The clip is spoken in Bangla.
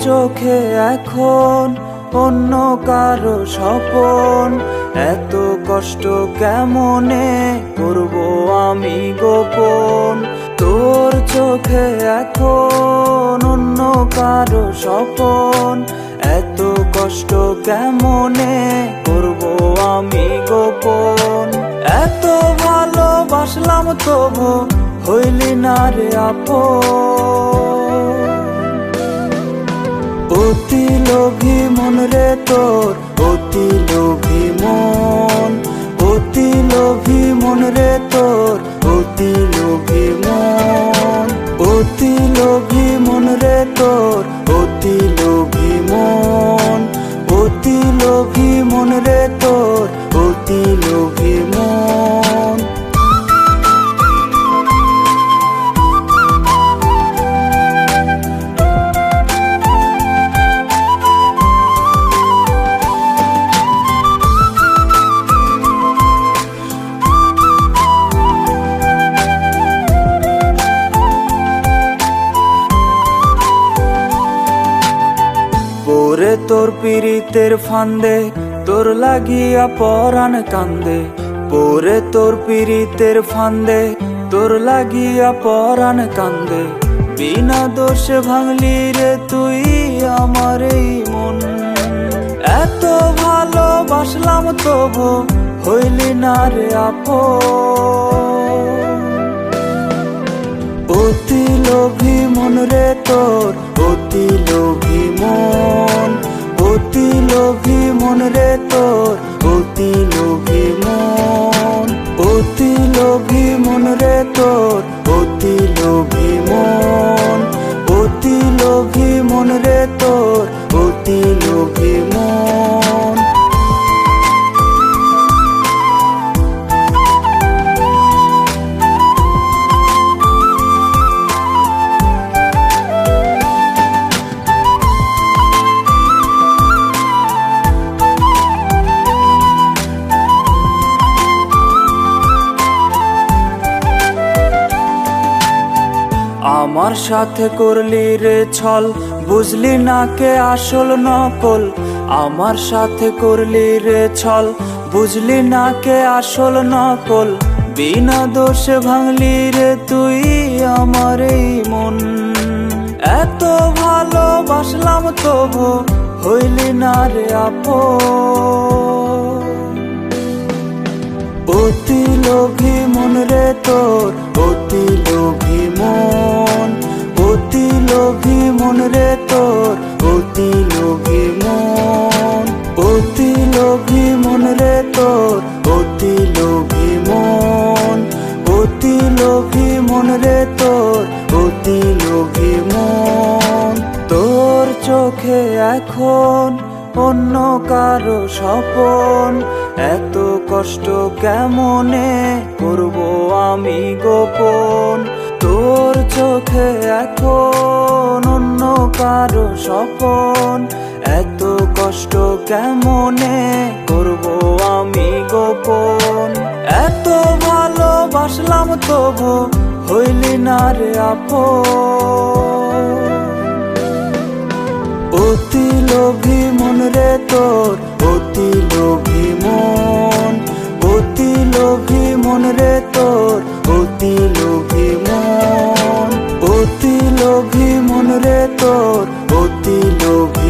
চোখে এখন অন্য কারও স্বপন? এত কষ্ট কেমনে করব আমি গোপন? তোর চোখে এখন অন্য কারও স্বপন? এত কষ্ট কেমনে করব আমি গোপন? এত ভালোবাসলাম তবু হইলি না রে আপন। তোর অতি লোভী মন, অতি লোভী মন রে তোর অতি লোভী মন, অতি লোভী মন রে তোর পরে তোর পীড়িতের ফান্দে, তোর লাগিয়া পরাণ কান্দে। পরে তোর পীড়িতের ফান্দে, তোর লাগিয়া পরাণ কান্দে। বিনা দোষে ভাঙলি রে তুই আমার এই মন। এত ভালোবাসলাম তবু হইলি না রে আপন। অতি লোভী মন রে তোর মন রে তোর অতি লোভী মন অতি লোভী মন রে আমার সাথে করলি রে ছল, বুঝলি না কে আসল নকল? আমার সাথে করলি রে ছল, বুঝলি না কে আসল নকল? বিনা দোষে ভাঙলি রে তুই আমার এই মন। এত ভালোবাসলাম তবু হইলি না রে আপন। অতি লোভী মন রে তোর, অতি লোভী মন, অতি লোভী মন রে তোর, অতি লোভী মন, অতি লোভী মন রে তোর, অতি লোভী মন, অতি লোভী মন রে তোর, অতি লোভী মন। তোর চোখে এখন অন্য কারও স্বপন এত কষ্ট কেমনে করব আমি গোপন? তোর চোখে এখন অন্য কারও স্বপন। এত কষ্ট কেমনে করব আমি গোপন? এত ভালোবাসলাম তবু হইলি না রে আপন। অতি লোভী মন রে তোর, অতি লোভী মন রে তোর? অতি লোভী মন অতি লোভী মন রে তোর? অতি লোভী